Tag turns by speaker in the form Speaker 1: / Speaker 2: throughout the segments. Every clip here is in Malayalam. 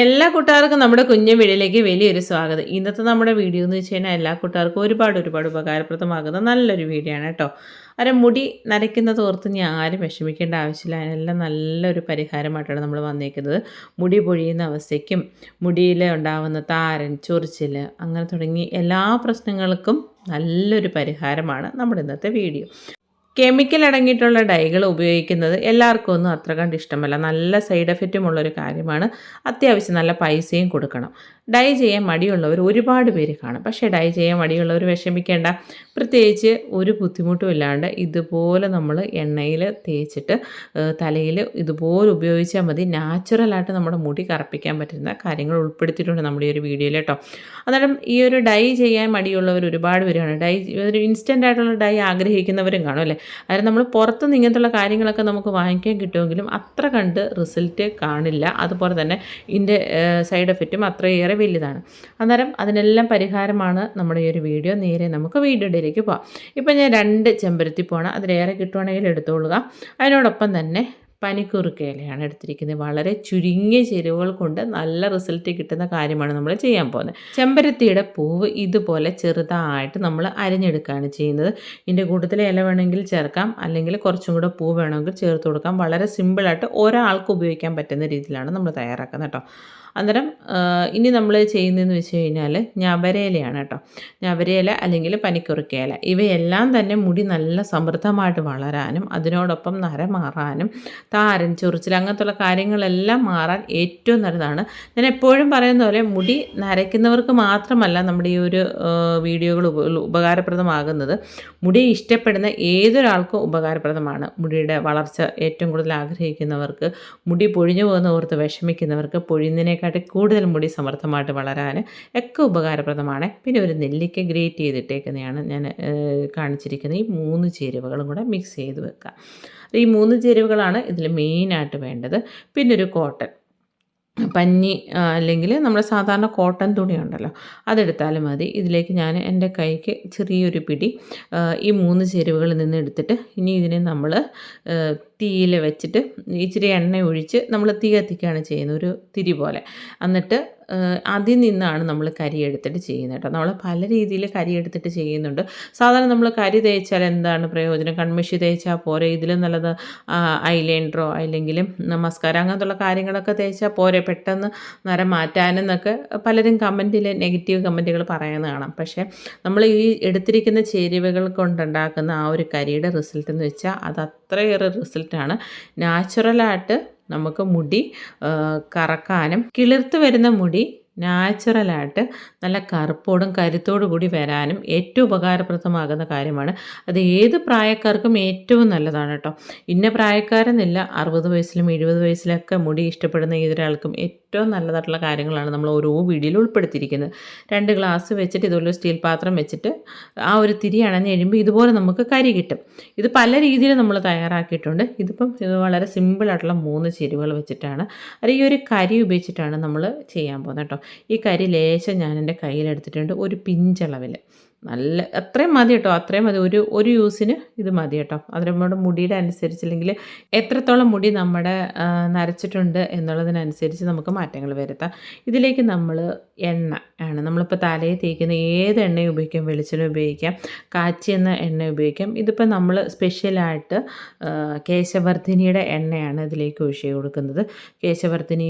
Speaker 1: എല്ലാ കൂട്ടുകാർക്കും നമ്മുടെ കുഞ്ഞു വീടിലേക്ക് വലിയൊരു സ്വാഗതം. ഇന്നത്തെ നമ്മുടെ വീഡിയോ എന്ന് വെച്ച് കഴിഞ്ഞാൽ എല്ലാ കൂട്ടുകാർക്കും ഒരുപാട് ഒരുപാട് ഉപകാരപ്രദമാകുന്ന നല്ലൊരു വീഡിയോ ആണ് കേട്ടോ. അവരെ മുടി നരയ്ക്കുന്നത് ഓർത്ത് ഞാൻ ആരും വിഷമിക്കേണ്ട ആവശ്യമില്ല. അതിനെല്ലാം നല്ലൊരു പരിഹാരമായിട്ടാണ് നമ്മൾ വന്നേക്കുന്നത്. മുടി പൊഴിയുന്ന അവസ്ഥയ്ക്കും മുടിയിൽ ഉണ്ടാകുന്ന താരൻ ചൊറിച്ചിൽ അങ്ങനെ തുടങ്ങി എല്ലാ പ്രശ്നങ്ങൾക്കും നല്ലൊരു പരിഹാരമാണ് നമ്മുടെ ഇന്നത്തെ വീഡിയോ. കെമിക്കൽ അടങ്ങിയിട്ടുള്ള ഡൈകൾ ഉപയോഗിക്കുന്നത് എല്ലാവർക്കും ഒന്നും അത്ര കണ്ട് ഇഷ്ടമല്ല. നല്ല സൈഡ് എഫക്റ്റും ഉള്ളൊരു കാര്യമാണ്. അത്യാവശ്യം നല്ല പൈസയും കൊടുക്കണം. ഡൈ ചെയ്യാൻ മടിയുള്ളവർ ഒരുപാട് പേര് കാണും. പക്ഷേ ഡൈ ചെയ്യാൻ മടിയുള്ളവർ വിഷമിക്കേണ്ട. പ്രത്യേകിച്ച് ഒരു ബുദ്ധിമുട്ടും ഇല്ലാണ്ട് ഇതുപോലെ നമ്മൾ എണ്ണയിൽ തേച്ചിട്ട് തലയിൽ ഇതുപോലെ ഉപയോഗിച്ചാൽ മതി. നാച്ചുറലായിട്ട് നമ്മുടെ മുടി കറപ്പിക്കാൻ പറ്റുന്ന കാര്യങ്ങൾ ഉൾപ്പെടുത്തിയിട്ടുണ്ട് നമ്മുടെ ഈ ഒരു വീഡിയോയിൽ കേട്ടോ. അന്നേരം ഈ ഒരു ഡൈ ചെയ്യാൻ മടിയുള്ളവർ ഒരുപാട് പേരാണ് ഡൈ ഒരു ഇൻസ്റ്റന്റ് ആയിട്ടുള്ള ഡൈ ആഗ്രഹിക്കുന്നവരും കാണും അല്ലേ? അതായത് നമ്മൾ പുറത്തുനിന്ന് ഇങ്ങനത്തുള്ള കാര്യങ്ങളൊക്കെ നമുക്ക് വാങ്ങിക്കാൻ കിട്ടുമെങ്കിലും അത്ര കണ്ട് റിസൾട്ട് കാണില്ല. അതുപോലെ തന്നെ ഇതിന്റെ സൈഡ് എഫക്റ്റും അത്രയേറെ വലിയതാണ് അന്നേരം അതിനെല്ലാം പരിഹാരമാണ് നമ്മുടെ ഈ ഒരു വീഡിയോ. നേരെ നമുക്ക് വീഡിയോയിലേക്ക് പോകാം ഇപ്പം ഞാൻ രണ്ട് ചെമ്പരത്തി പോണ അതിലേറെ കിട്ടുവാണെങ്കിൽ എടുത്തോളുക. അതിനോടൊപ്പം തന്നെ പനിക്കുറുക്കയിലയാണ് എടുത്തിരിക്കുന്നത്. വളരെ ചുരുങ്ങിയ ചേരുവകൾ കൊണ്ട് നല്ല റിസൾട്ട് കിട്ടുന്ന കാര്യമാണ് നമ്മൾ ചെയ്യാൻ പോകുന്നത്. ചെമ്പരത്തിയുടെ പൂവ് ഇതുപോലെ ചെറുതായിട്ട് നമ്മൾ അരിഞ്ഞെടുക്കുകയാണ് ചെയ്യുന്നത്. ഇതിന്റെ കൂട്ടത്തിൽ ഇല വേണമെങ്കിൽ ചേർക്കാം അല്ലെങ്കിൽ കുറച്ചും കൂടെ പൂ വേണമെങ്കിൽ ചേർത്ത് കൊടുക്കാം. വളരെ സിമ്പിളായിട്ട് ഒരാൾക്ക് ഉപയോഗിക്കാൻ പറ്റുന്ന രീതിയിലാണ് നമ്മൾ തയ്യാറാക്കുന്നത് കേട്ടോ. അന്നേരം ഇനി നമ്മൾ ചെയ്യുന്നതെന്ന് വെച്ച് കഴിഞ്ഞാൽ ഞവരയിലയാണ് കേട്ടോ. ഞവരയില അല്ലെങ്കിൽ പനിക്കുറുക്കയില. ഇവയെല്ലാം തന്നെ മുടി നല്ല സമൃദ്ധമായിട്ട് വളരാനും അതിനോടൊപ്പം നര മാറാനും താരൻ ചൊറിച്ചിൽ അങ്ങനത്തുള്ള കാര്യങ്ങളെല്ലാം മാറാൻ ഏറ്റവും നല്ലതാണ്. ഞാൻ എപ്പോഴും പറയുന്ന പോലെ മുടി നരയ്ക്കുന്നവർക്ക് മാത്രമല്ല നമ്മുടെ ഈ ഒരു വീഡിയോകൾ ഉപകാരപ്രദമാകുന്നത്. മുടി ഇഷ്ടപ്പെടുന്ന ഏതൊരാൾക്കും ഉപകാരപ്രദമാണ്. മുടിയുടെ വളർച്ച ഏറ്റവും കൂടുതൽ ആഗ്രഹിക്കുന്നവർക്ക് മുടി പൊഴിഞ്ഞു പോകുന്ന ഓർത്ത് വിഷമിക്കുന്നവർക്ക് പൊഴിയുന്നതിനെ അതിനെക്കാട്ടി കൂടുതൽ മുടി സമർത്ഥമായിട്ട് വളരാൻ ഒക്കെ ഉപകാരപ്രദമാണ്. പിന്നെ ഒരു നെല്ലിക്ക ഗ്രേറ്റ് ചെയ്തിട്ടേക്കുന്നതാണ് ഞാൻ കാണിച്ചിരിക്കുന്നത്. ഈ മൂന്ന് ചേരുവകളും കൂടെ മിക്സ് ചെയ്ത് വെക്കുക ഈ മൂന്ന് ചേരുവകളാണ് ഇതിൽ മെയിനായിട്ട് വേണ്ടത്. പിന്നെ ഒരു കോട്ടൺ. പഞ്ഞി അല്ലെങ്കിൽ നമ്മുടെ സാധാരണ കോട്ടൺ തുണി ഉണ്ടല്ലോ അതെടുത്താലും മതി. ഇതിലേക്ക് ഞാൻ എന്റെ കൈക്ക് ചെറിയൊരു പിടി ഈ മൂന്ന് ചേരുവകളിൽ നിന്ന് എടുത്തിട്ട് ഇനി ഇതിനെ നമ്മൾ തീയിൽ വെച്ചിട്ട് ഇച്ചിരി എണ്ണ ഒഴിച്ച് നമ്മൾ തീ കത്തിക്കുകയാണ് ചെയ്യുന്നത് ഒരു തിരി പോലെ. എന്നിട്ട് അതിൽ നിന്നാണ് നമ്മൾ കരി എടുത്തിട്ട് ചെയ്യുന്നത് കേട്ടോ. നമ്മൾ പല രീതിയിൽ കരി എടുത്തിട്ട് ചെയ്യുന്നുണ്ട്. സാധാരണ നമ്മൾ കരി തേച്ചാൽ എന്താണ് പ്രയോജനം? കൺമിഷി തേച്ചാൽ പോരെ? ഇതിലും നല്ലത് ഐലൈനറോ അല്ലെങ്കിൽ നമസ്കാരം അങ്ങനത്തുള്ള കാര്യങ്ങളൊക്കെ തേച്ചാൽ പോരെ? പെട്ടെന്ന് നിറം മാറ്റാനെന്നൊക്കെ പലരും കമന്റിൽ നെഗറ്റീവ് കമന്റുകൾ പറയുന്നത് കാണാം. പക്ഷേ നമ്മൾ ഈ എടുത്തിരിക്കുന്ന ചേരുവകൾ കൊണ്ടുണ്ടാക്കുന്ന ആ ഒരു കരിയുടെ റിസൾട്ട് എന്ന് വെച്ചാൽ അത് അത്രയേറെ റിസൾട്ടാണ്. നാച്ചുറലായിട്ട് നമുക്ക് മുടി കറക്കാനും കിളിർത്ത് വരുന്ന മുടി നാച്ചുറലായിട്ട് നല്ല കറുപ്പോടും കരുത്തോടു കൂടി വരാനും ഏറ്റവും ഉപകാരപ്രദമാകുന്ന കാര്യമാണ്. അത് ഏത് പ്രായക്കാർക്കും ഏറ്റവും നല്ലതാണ് കേട്ടോ. ഇന്ന പ്രായക്കാരെന്നില്ല അറുപത് വയസ്സിലും എഴുപത് വയസ്സിലൊക്കെ മുടി ഇഷ്ടപ്പെടുന്ന ഏതൊരാൾക്കും ഏറ്റവും നല്ലതായിട്ടുള്ള കാര്യങ്ങളാണ് നമ്മൾ ഓരോ വീഡിയോയിൽ ഉൾപ്പെടുത്തിയിരിക്കുന്നത്. രണ്ട് ഗ്ലാസ് വെച്ചിട്ട് ഇതുപോലെ സ്റ്റീൽ പാത്രം വെച്ചിട്ട് ആ ഒരു തിരി അണഞ്ഞ് കഴിയുമ്പോൾ ഇതുപോലെ നമുക്ക് കരി കിട്ടും. ഇത് പല രീതിയിൽ നമ്മൾ തയ്യാറാക്കിയിട്ടുണ്ട്. ഇതിപ്പം ഇത് വളരെ സിമ്പിളായിട്ടുള്ള മൂന്ന് ചേരുവകൾ വെച്ചിട്ടാണ്. അത് ഈ ഒരു കരി ഉപയോഗിച്ചിട്ടാണ് നമ്മൾ ചെയ്യാൻ പോകുന്നത് കേട്ടോ. ഈ കരി ലേശം ഞാൻ എന്റെ കയ്യിലെടുത്തിട്ടുണ്ട്. ഒരു പിഞ്ചളവിൽ നല്ല അത്രയും മതി കേട്ടോ അത്രയും മതി. ഒരു ഒരു യൂസിന് ഇത് മതി കേട്ടോ അത് നമ്മുടെ മുടിയുടെ അനുസരിച്ചില്ലെങ്കിൽ എത്രത്തോളം മുടി നമ്മുടെ നരച്ചിട്ടുണ്ട് എന്നുള്ളതിനനുസരിച്ച് നമുക്ക് മാറ്റങ്ങൾ വരുത്താം. ഇതിലേക്ക് നമ്മൾ എണ്ണ ആണ്. നമ്മളിപ്പോൾ തലയിൽ തേക്കുന്ന ഏത് എണ്ണയും ഉപയോഗിക്കാം. വെളിച്ചെണ്ണ ഉപയോഗിക്കാം. കാച്ചി എന്ന എണ്ണ ഉപയോഗിക്കാം. ഇതിപ്പോൾ നമ്മൾ സ്പെഷ്യലായിട്ട് കേശവർദ്ധിനിയുടെ എണ്ണയാണ് ഇതിലേക്ക് ഒഴിച്ച് കൊടുക്കുന്നത്. കേശവർദ്ധിനി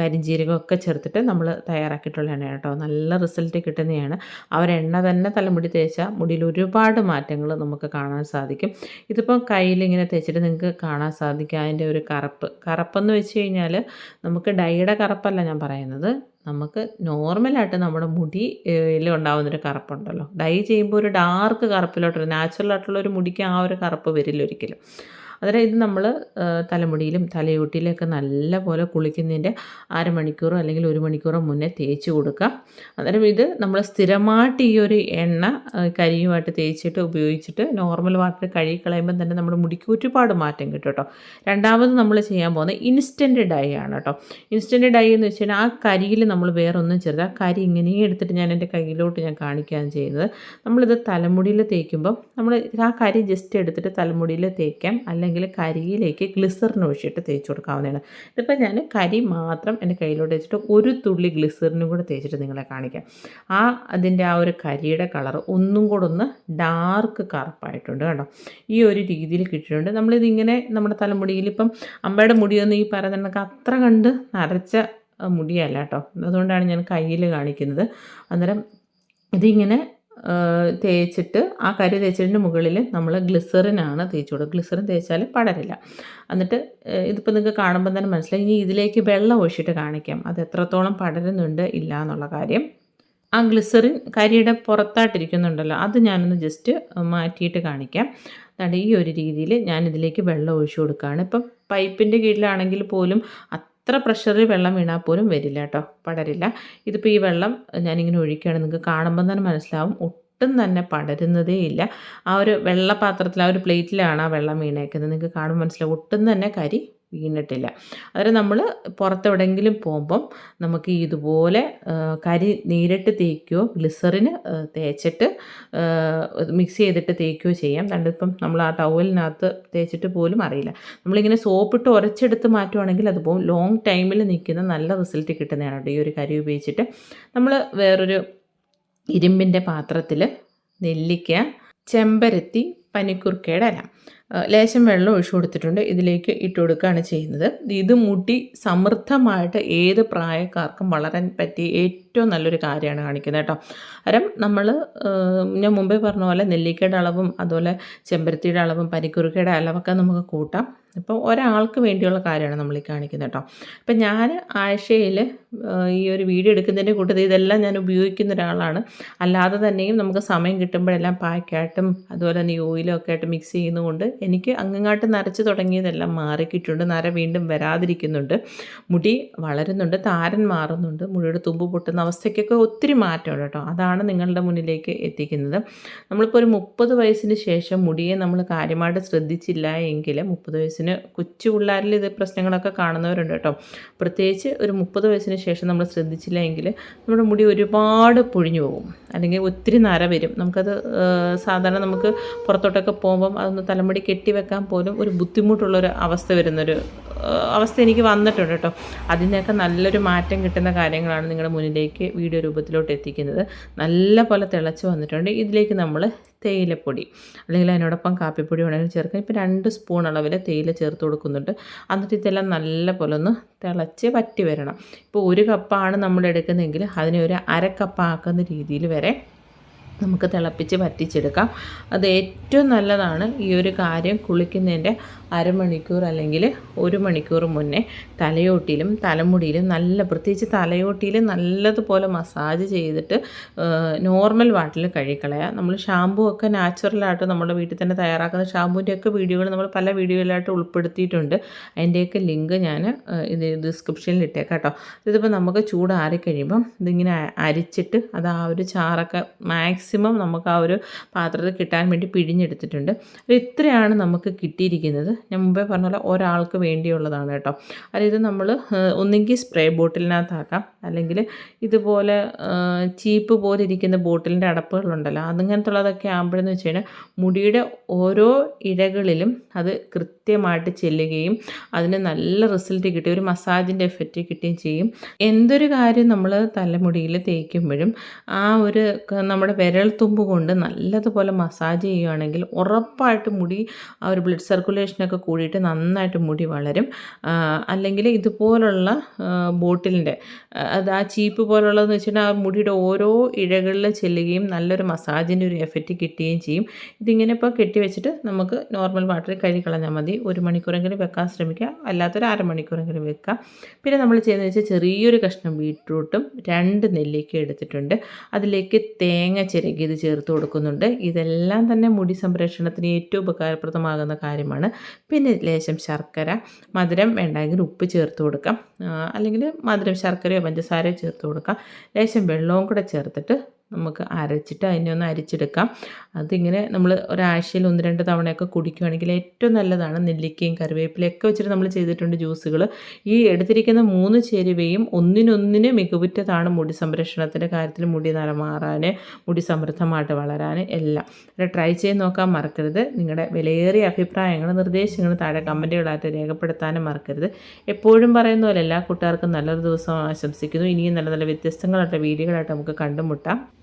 Speaker 1: കരിഞ്ജീരകം ഒക്കെ ചേർത്തിട്ട് നമ്മൾ തയ്യാറാക്കിയിട്ടുള്ള എണ്ണയാണ് കേട്ടോ നല്ല റിസൾട്ട് കിട്ടുന്നതാണ്. അവരെണ്ണ തന്നെ തലമുടി തേച്ചാൽ മുടിയിൽ ഒരുപാട് മാറ്റങ്ങൾ നമുക്ക് കാണാൻ സാധിക്കും. ഇതിപ്പം കയ്യിൽ ഇങ്ങനെ തേച്ചിട്ട് നിങ്ങൾക്ക് കാണാൻ സാധിക്കും. അതിന്റെ ഒരു കറുപ്പ്. കറുപ്പെന്ന് വെച്ച് കഴിഞ്ഞാൽ നമുക്ക് ഡൈയുടെ കറുപ്പല്ല ഞാൻ പറയുന്നത്. നമുക്ക് നോർമലായിട്ട് നമ്മുടെ മുടിയിൽ ഉണ്ടാകുന്നൊരു കറുപ്പുണ്ടല്ലോ. ഡൈ ചെയ്യുമ്പോൾ ഒരു ഡാർക്ക് കറുപ്പിലോട്ടൊരു നാച്ചുറൽ ഒരു മുടിക്ക് ആ ഒരു കറുപ്പ് വരില്ല ഒരിക്കലും. അന്നേരം ഇത് നമ്മൾ തലമുടിയിലും തലയോട്ടിയിലൊക്കെ നല്ല പോലെ കുളിക്കുന്നതിന്റെ അരമണിക്കൂറോ അല്ലെങ്കിൽ ഒരു മണിക്കൂറോ മുന്നേ തേച്ച് കൊടുക്കുക. അന്നേരം ഇത് നമ്മൾ സ്ഥിരമായിട്ട് ഈ ഒരു എണ്ണ കരിയുമായിട്ട് തേച്ചിട്ട് ഉപയോഗിച്ചിട്ട് നോർമൽ വാട്ടർ കഴുകി കളയുമ്പോൾ തന്നെ നമ്മുടെ മുടിക്ക് ഒരുപാട് മാറ്റം കിട്ടും കേട്ടോ. രണ്ടാമത് നമ്മൾ ചെയ്യാൻ പോകുന്നത് ഇൻസ്റ്റന്റ് ഡൈ ആണ് കേട്ടോ. ഇൻസ്റ്റന്റ് ഡൈ എന്ന് വെച്ച് കഴിഞ്ഞാൽ ആ കരിയിൽ നമ്മൾ വേറൊന്നും ചേർത്ത് ആ കരി ഇങ്ങനെ എടുത്തിട്ട് ഞാൻ എന്റെ കയ്യിലോട്ട് ഞാൻ കാണിക്കുകയാണ് ചെയ്യുന്നത്. നമ്മളിത് തലമുടിയിൽ തേക്കുമ്പം നമ്മൾ ആ കരി ജസ്റ്റ് എടുത്തിട്ട് തലമുടിയിൽ തേക്കാം. അല്ലെങ്കിൽ അല്ലെങ്കിൽ കരിയിലേക്ക് ഗ്ലിസറിൻ ഒഴിച്ചിട്ട് തേച്ച് കൊടുക്കാവുന്നതാണ്. ഇതിപ്പോൾ ഞാൻ കരി മാത്രം എന്റെ കയ്യിലോട്ട് വെച്ചിട്ട് ഒരു തുള്ളി ഗ്ലിസറിനും കൂടെ തേച്ചിട്ട് നിങ്ങളെ കാണിക്കാം. ആ അതിന്റെ ആ ഒരു കരിയുടെ കളർ ഒന്നും കൂടെ ഒന്ന് ഡാർക്ക് കറുപ്പായിട്ടുണ്ട് കേട്ടോ. ഈ ഒരു രീതിയിൽ കിട്ടിയിട്ടുണ്ട്. നമ്മളിതിങ്ങനെ നമ്മുടെ തലമുടിയിൽ ഇപ്പം അമ്മയുടെ മുടിയൊന്നും ഈ പറയുന്ന അത്ര കണ്ട് നരച്ച മുടിയല്ല കേട്ടോ. അതുകൊണ്ടാണ് ഞാൻ കയ്യിൽ കാണിക്കുന്നത്. അന്നേരം ഇതിങ്ങനെ തേച്ചിട്ട് ആ കരി തേച്ചതിന്റെ മുകളിൽ നമ്മൾ ഗ്ലിസറിനാണ് തേച്ച് കൊടുക്കുക ഗ്ലിസറിൻ തേച്ചാൽ പടരില്ല. എന്നിട്ട് ഇതിപ്പോൾ നിങ്ങൾക്ക് കാണുമ്പോൾ തന്നെ മനസ്സിലായി. ഇനി ഇതിലേക്ക് വെള്ളം ഒഴിച്ചിട്ട് കാണിക്കാം. അത് എത്രത്തോളം പടരുന്നുണ്ട് ഇല്ല എന്നുള്ള കാര്യം. ആ ഗ്ലിസറിൻ കരിയുടെ പുറത്തായിട്ടിരിക്കുന്നുണ്ടല്ലോ. അത് ഞാനൊന്ന് ജസ്റ്റ് മാറ്റിയിട്ട് കാണിക്കാം. അതാണ് ഈ ഒരു രീതിയിൽ ഞാൻ ഇതിലേക്ക് വെള്ളം ഒഴിച്ചു കൊടുക്കുകയാണ്. ഇപ്പം പൈപ്പിന്റെ കീഴിലാണെങ്കിൽ പോലും എത്ര പ്രഷറിൽ വെള്ളം വീണാൽ പോലും വരില്ല കേട്ടോ പടരില്ല. ഇതിപ്പോൾ ഈ വെള്ളം ഞാനിങ്ങനെ ഒഴിക്കുകയാണ്. നിങ്ങൾക്ക് കാണുമ്പോൾ തന്നെ മനസ്സിലാവും. ഒട്ടും തന്നെ പടരുന്നതേ ഇല്ല. ആ ഒരു വെള്ളപാത്രത്തിൽ ആ ഒരു പ്ലേറ്റിലാണ് ആ വെള്ളം വീണേക്കുന്നത്. നിങ്ങൾക്ക് കാണുമ്പോൾ മനസ്സിലാവും. ഒട്ടും തന്നെ കരി വീണിട്ടില്ല. അന്നേരം നമ്മൾ പുറത്തെവിടെയെങ്കിലും പോകുമ്പം നമുക്ക് ഇതുപോലെ കരി നേരിട്ട് തേക്കുകയോ ഗ്ലിസറിന് തേച്ചിട്ട് മിക്സ് ചെയ്തിട്ട് തേക്കുകയോ ചെയ്യാം. കണ്ടിപ്പം നമ്മൾ ആ ടവലിനകത്ത് തേച്ചിട്ട് പോലും അറിയില്ല. നമ്മളിങ്ങനെ സോപ്പിട്ട് ഉരച്ചെടുത്ത് മാറ്റുവാണെങ്കിൽ അത് പോകും ലോങ് ടൈമിൽ നിൽക്കുന്ന നല്ല റിസൾട്ട് കിട്ടുന്നതാണ് ഈ ഒരു കരി ഉപയോഗിച്ചിട്ട്. നമ്മൾ വേറൊരു ഇരുമ്പിന്റെ പാത്രത്തിൽ നെല്ലിക്ക ചെമ്പരത്തി പനിക്കുർക്കയുടെ ഇല ലേശം വെള്ളം ഒഴിച്ചു കൊടുത്തിട്ടുണ്ട്. ഇതിലേക്ക് ഇട്ട് കൊടുക്കുകയാണ് ചെയ്യുന്നത്. ഇത് മുടി സമൃദ്ധമായിട്ട് ഏത് പ്രായക്കാർക്കും വളരാൻ പറ്റിയ ഏറ്റവും നല്ലൊരു കാര്യമാണ് കാണിക്കുന്നത് കേട്ടോ. അരം നമ്മൾ ഞാൻ മുമ്പേ പറഞ്ഞ പോലെ നെല്ലിക്കയുടെ അളവും അതുപോലെ ചെമ്പരത്തിയുടെ അളവും പനിക്കുറുക്കയുടെ അളവൊക്കെ നമുക്ക് കൂട്ടാം. ഇപ്പോൾ ഒരാൾക്ക് വേണ്ടിയുള്ള കാര്യമാണ് നമ്മൾ ഈ കാണിക്കുന്നത് കേട്ടോ. ഇപ്പം ഞാൻ ആഴ്ചയിൽ ഈ ഒരു വീഡിയോ എടുക്കുന്നതിന്റെ കൂട്ടത്തിൽ ഇതെല്ലാം ഞാൻ ഉപയോഗിക്കുന്ന ഒരാളാണ്. അല്ലാതെ തന്നെയും നമുക്ക് സമയം കിട്ടുമ്പോഴെല്ലാം പാക്കായിട്ടും അതുപോലെ തന്നെ ഈ ഓയിലും ഒക്കെ ആയിട്ട് മിക്സ് ചെയ്യുന്നതുകൊണ്ട് എനിക്ക് അങ്ങങ്ങാട്ട് നരച്ച് തുടങ്ങിയതെല്ലാം മാറിക്കിട്ടുണ്ട്. നര വീണ്ടും വരാതിരിക്കുന്നുണ്ട്. മുടി വളരുന്നുണ്ട് താരൻ മാറുന്നുണ്ട്. മുടിയുടെ തുമ്പ് പൊട്ടുന്ന അവസ്ഥയ്ക്കൊക്കെ ഒത്തിരി മാറ്റമുണ്ട് കേട്ടോ. അതാണ് നിങ്ങളുടെ മുന്നിലേക്ക് എത്തിക്കുന്നത്. നമ്മളിപ്പോൾ ഒരു മുപ്പത് വയസ്സിന് ശേഷം മുടിയെ നമ്മൾ കാര്യമായിട്ട് ശ്രദ്ധിച്ചില്ല എങ്കിൽ മുപ്പത് വയസ്സിന് കൊച്ചു പിള്ളേരിൽ ഇത് പ്രശ്നങ്ങളൊക്കെ കാണുന്നവരുണ്ട് കേട്ടോ. പ്രത്യേകിച്ച് ഒരു മുപ്പത് വയസ്സിന് ശേഷം നമ്മൾ ശ്രദ്ധിച്ചില്ല എങ്കിൽ നമ്മുടെ മുടി ഒരുപാട് പൊഴിഞ്ഞു പോകും. അല്ലെങ്കിൽ ഒത്തിരി നര വരും. നമുക്കത് സാധാരണ നമുക്ക് പുറത്തോട്ടൊക്കെ പോകുമ്പം അതൊന്ന് തലമുടി കെട്ടിവെക്കാൻ പോലും ഒരു ബുദ്ധിമുട്ടുള്ളൊരു അവസ്ഥ വരുന്നൊരു അവസ്ഥ എനിക്ക് വന്നിട്ടുണ്ട് കേട്ടോ. അതിനൊക്കെ നല്ലൊരു മാറ്റം കിട്ടുന്ന കാര്യങ്ങളാണ് നിങ്ങളുടെ മുന്നിലേക്ക് വീഡിയോ രൂപത്തിലോട്ട് എത്തിക്കുന്നത്. നല്ല പോലെ തിളച്ച് വന്നിട്ടുണ്ട്. ഇതിലേക്ക് നമ്മൾ തേയിലപ്പൊടി അല്ലെങ്കിൽ അതിനോടൊപ്പം കാപ്പിപ്പൊടി വേണമെങ്കിൽ ചേർക്കാം. ഇപ്പോൾ രണ്ട് സ്പൂൺ അളവിൽ തേയില ചേർത്ത് കൊടുക്കുന്നുണ്ട്. എന്നിട്ട് ഇതെല്ലാം നല്ല പോലെ ഒന്ന് തിളച്ച് വറ്റി വരണം. ഇപ്പോൾ ഒരു കപ്പാണ് നമ്മൾ എടുക്കുന്നതെങ്കിൽ അതിനെ ഒരു അര കപ്പാക്കുന്ന രീതിയിൽ വരെ നമുക്ക് തിളപ്പിച്ച് വറ്റിച്ചെടുക്കാം. അത് ഏറ്റവും നല്ലതാണ് ഈ ഒരു കാര്യം കുളിക്കുന്നതിന്റെ അരമണിക്കൂർ അല്ലെങ്കിൽ ഒരു മണിക്കൂർ മുന്നേ തലയോട്ടിയിലും തലമുടിയിലും നല്ല പ്രത്യേകിച്ച് തലയോട്ടിയിൽ നല്ലതുപോലെ മസാജ് ചെയ്തിട്ട് നോർമൽ വാട്ടിൽ കഴുകിക്കളയുക നമ്മൾ ഷാമ്പൂ ഒക്കെ നാച്ചുറലായിട്ട് നമ്മുടെ വീട്ടിൽ തന്നെ തയ്യാറാക്കുന്ന ഷാമ്പൂന്റെയൊക്കെ വീഡിയോകൾ നമ്മൾ പല വീഡിയോയിലായിട്ട് ഉൾപ്പെടുത്തിയിട്ടുണ്ട്. അതിന്റെയൊക്കെ ലിങ്ക് ഞാൻ ഇത് ഡിസ്ക്രിപ്ഷനിൽ ഇട്ടേക്കാം കേട്ടോ. ഇതിപ്പോൾ നമുക്ക് ചൂടാറി കഴിയുമ്പം ഇതിങ്ങനെ അരിച്ചിട്ട് അത് ആ ഒരു ചാറൊക്കെ മാക്സിമം നമുക്ക് ആ ഒരു പാത്രത്തിൽ കിട്ടാൻ വേണ്ടി പിഴിഞ്ഞെടുത്തിട്ടുണ്ട്. ഇത്രയാണ് നമുക്ക് കിട്ടിയിരിക്കുന്നത്. ഞാൻ മുമ്പേ പറഞ്ഞ പോലെ ഒരാൾക്ക് വേണ്ടിയുള്ളതാണ് കേട്ടോ. അതായത് നമ്മൾ ഒന്നെങ്കിൽ സ്പ്രേ ബോട്ടിലിനകത്താക്കാം അല്ലെങ്കിൽ ഇതുപോലെ ചീപ്പ് പോലെ ഇരിക്കുന്ന ബോട്ടിലിന്റെ അടപ്പുകളുണ്ടല്ലോ. അതങ്ങനത്തുള്ളതൊക്കെ ആകുമ്പോഴെന്ന് വെച്ച് കഴിഞ്ഞാൽ മുടിയുടെ ഓരോ ഇഴകളിലും അത് കൃത്യമായിട്ട് ചെല്ലുകയും അതിന് നല്ല റിസൾട്ട് കിട്ടി ഒരു മസാജിന്റെ എഫക്റ്റ് കിട്ടുകയും ചെയ്യും. എന്തൊരു കാര്യം നമ്മൾ തലമുടിയിൽ തേക്കുമ്പോഴും ആ ഒരു നമ്മുടെ വിരൽ തുമ്പ് കൊണ്ട് നല്ലതുപോലെ മസാജ് ചെയ്യുകയാണെങ്കിൽ ഉറപ്പായിട്ട് മുടി ആ ഒരു ബ്ലഡ് സർക്കുലേഷനൊക്കെ കൂടിയിട്ട് നന്നായിട്ട് മുടി വളരും. അല്ലെങ്കിൽ ഇതുപോലുള്ള ബോട്ടിലിന്റെ അത് ആ ചീപ്പ് പോലുള്ളതെന്ന് വെച്ചിട്ടുണ്ടെങ്കിൽ ആ മുടിയുടെ ഓരോ ഇഴകളിൽ ചെല്ലുകയും നല്ലൊരു മസാജിന്റെ ഒരു എഫക്റ്റ് കിട്ടുകയും ചെയ്യും. ഇതിങ്ങനെ ഇപ്പോൾ കെട്ടി വെച്ചിട്ട് നമുക്ക് നോർമൽ വാട്ടറിൽ കഴുകി കളഞ്ഞാൽ മതി. ഒരു മണിക്കൂറെങ്കിലും വെക്കാൻ ശ്രമിക്കുക. അല്ലാത്തൊരു അരമണിക്കൂറെങ്കിലും വെക്കുക പിന്നെ നമ്മൾ ചെയ്യുന്നത് വെച്ചാൽ ചെറിയൊരു കഷ്ണം ബീട്രൂട്ടും രണ്ട് നെല്ലിക്ക എടുത്തിട്ടുണ്ട്. അതിലേക്ക് തേങ്ങ ചിരകിയത് ചേർത്ത് കൊടുക്കുന്നുണ്ട്. ഇതെല്ലാം തന്നെ മുടി സംരക്ഷണത്തിന് ഏറ്റവും ഉപകാരപ്രദമാകുന്ന കാര്യമാണ്. പിന്നെ ലേശം ശർക്കര മധുരം വേണ്ടെങ്കിൽ ഉപ്പ് ചേർത്ത് കൊടുക്കാം. അല്ലെങ്കിൽ മധുരം ശർക്കരയോ പഞ്ചസാരയോ ചേർത്ത് കൊടുക്കാം. ലേശം വെള്ളവും കൂടെ ചേർത്തിട്ട് നമുക്ക് അരച്ചിട്ട് അതിനെ ഒന്ന് അരിച്ചെടുക്കാം. അതിങ്ങനെ നമ്മൾ ഒരാഴ്ചയിൽ ഒന്ന് രണ്ട് തവണയൊക്കെ കുടിക്കുകയാണെങ്കിൽ ഏറ്റവും നല്ലതാണ് നെല്ലിക്കയും കറിവേപ്പിലയൊക്കെ വെച്ചിട്ട് നമ്മൾ ചെയ്തിട്ടുണ്ട് ജ്യൂസുകൾ ഈ എടുത്തിരിക്കുന്ന മൂന്ന് ചേരുവയും ഒന്നിനൊന്നിന് മികവുറ്റതാണ് മുടി സംരക്ഷണത്തിന്റെ കാര്യത്തിൽ മുടി നിറം മാറാൻ മുടി സമൃദ്ധമായിട്ട് വളരാൻ എല്ലാം. ട്രൈ ചെയ്ത് നോക്കാൻ മറക്കരുത്. നിങ്ങളുടെ വിലയേറിയ അഭിപ്രായങ്ങൾ നിർദ്ദേശങ്ങൾ താഴെ കമന്റുകളായിട്ട് രേഖപ്പെടുത്താനും മറക്കരുത്. എപ്പോഴും പറയുന്ന പോലെ എല്ലാ കൂട്ടുകാർക്കും നല്ലൊരു ദിവസം ആശംസിക്കുന്നു. ഇനിയും നല്ല നല്ല വ്യത്യസ്തങ്ങളായിട്ട് വീഡിയോകളായിട്ട് നമുക്ക് കണ്ടുമുട്ടാം.